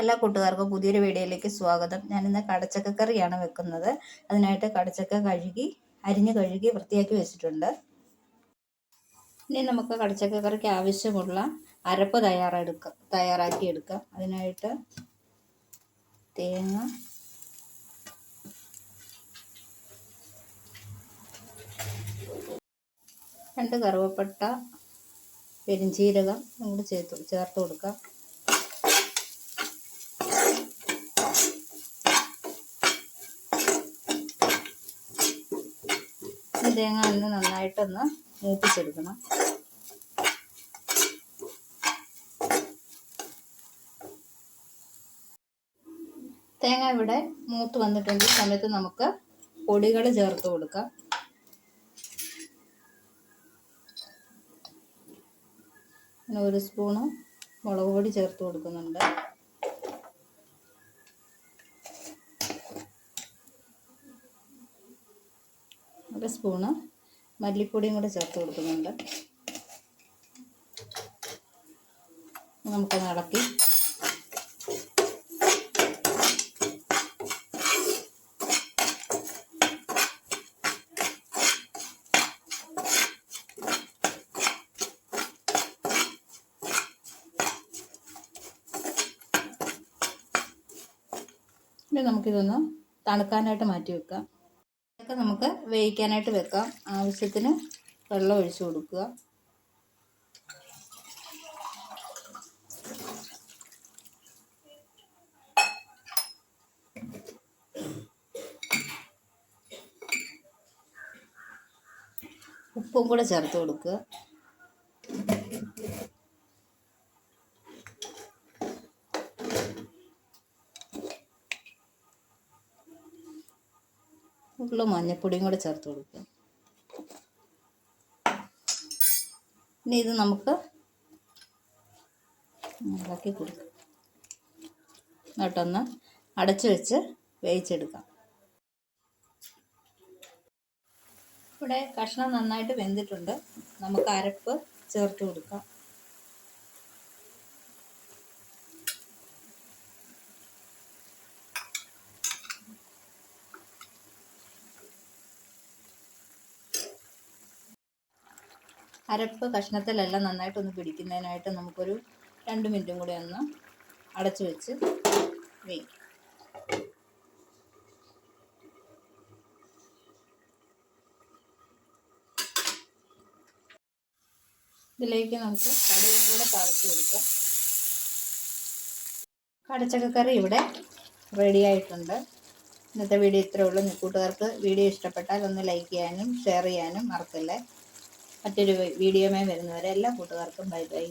എല്ലാ കൂട്ടുകാർക്കും പുതിയൊരു വീഡിയോയിലേക്ക് സ്വാഗതം. ഞാനിന്ന് കടച്ചക്ക കറിയാണ് വെക്കുന്നത്. അതിനായിട്ട് കടച്ചക്ക കഴുകി അരിഞ്ഞ് കഴുകി വൃത്തിയാക്കി വെച്ചിട്ടുണ്ട്. ഇനി നമുക്ക് കടച്ചക്ക കറിക്ക് ആവശ്യമുള്ള അരപ്പ് തയ്യാറെടുക്കാം തയ്യാറാക്കി എടുക്കാം. അതിനായിട്ട് തേങ്ങ രണ്ട് കറുവപ്പട്ട പെരിഞ്ചീരകം നമ്മൾ ചേർത്ത് ചേർത്ത് കൊടുക്കാം. തേങ്ങ ഒന്ന് നന്നായിട്ടൊന്ന് മൂപ്പിച്ചെടുക്കണം. തേങ്ങ ഇവിടെ മൂത്ത് വന്നിട്ടുണ്ട്. സമയത്ത് നമുക്ക് പൊടികൾ ചേർത്ത് കൊടുക്കാം. ഒരു സ്പൂണ് മുളക് പൊടി ചേർത്ത് കൊടുക്കുന്നുണ്ട്. ഒരു സ്പൂണ് മല്ലിപ്പൊടിയും കൂടെ ചേർത്ത് കൊടുക്കുന്നുണ്ട്. നമുക്കൊന്ന് ഇളക്കി. നമുക്കിതൊന്ന് തണുക്കാനായിട്ട് മാറ്റി വെക്കാം. ഇതൊക്കെ നമുക്ക് വേവിക്കാനായിട്ട് വെക്കാം. ആവശ്യത്തിന് വെള്ളം ഒഴിച്ചു കൊടുക്കുക. ഉപ്പും കൂടെ ചേർത്ത് കൊടുക്കുക. ഉള്ള മഞ്ഞപ്പൊടിയും കൂടെ ചേർത്ത് കൊടുക്കുക. ഇനി ഇത് നമുക്ക് ഇളക്കി കൊടുക്കാം. എന്നിട്ടൊന്ന് അടച്ചു വെച്ച് വേവിച്ചെടുക്കാം. ഇവിടെ കഷ്ണം നന്നായിട്ട് വെന്തിട്ടുണ്ട്. നമുക്ക് അരപ്പ് ചേർത്ത് കൊടുക്കാം. അരപ്പ് കഷ്ണത്തിലെല്ലാം നന്നായിട്ടൊന്ന് പിടിക്കുന്നതിനായിട്ട് നമുക്കൊരു രണ്ട് മിനിറ്റും കൂടി ഒന്ന് അടച്ചു വെച്ച് വേവിക്കാം. ഇതിലേക്ക് നമുക്ക് കടുകും കൂടെ താഴ്ത്തി കൊടുക്കാം. കടച്ചക്കറി ഇവിടെ റെഡി ആയിട്ടുണ്ട്. ഇന്നത്തെ വീഡിയോ ഇത്രേ ഉള്ളൂ. കൂട്ടുകാർക്ക് വീഡിയോ ഇഷ്ടപ്പെട്ടാൽ ഒന്ന് ലൈക്ക് ചെയ്യാനും ഷെയർ ചെയ്യാനും മറക്കല്ലേ? മറ്റൊരു വീഡിയോമേ വരുന്നവരെ എല്ലാ കൂട്ടുകാർക്കും ബൈ ബൈ.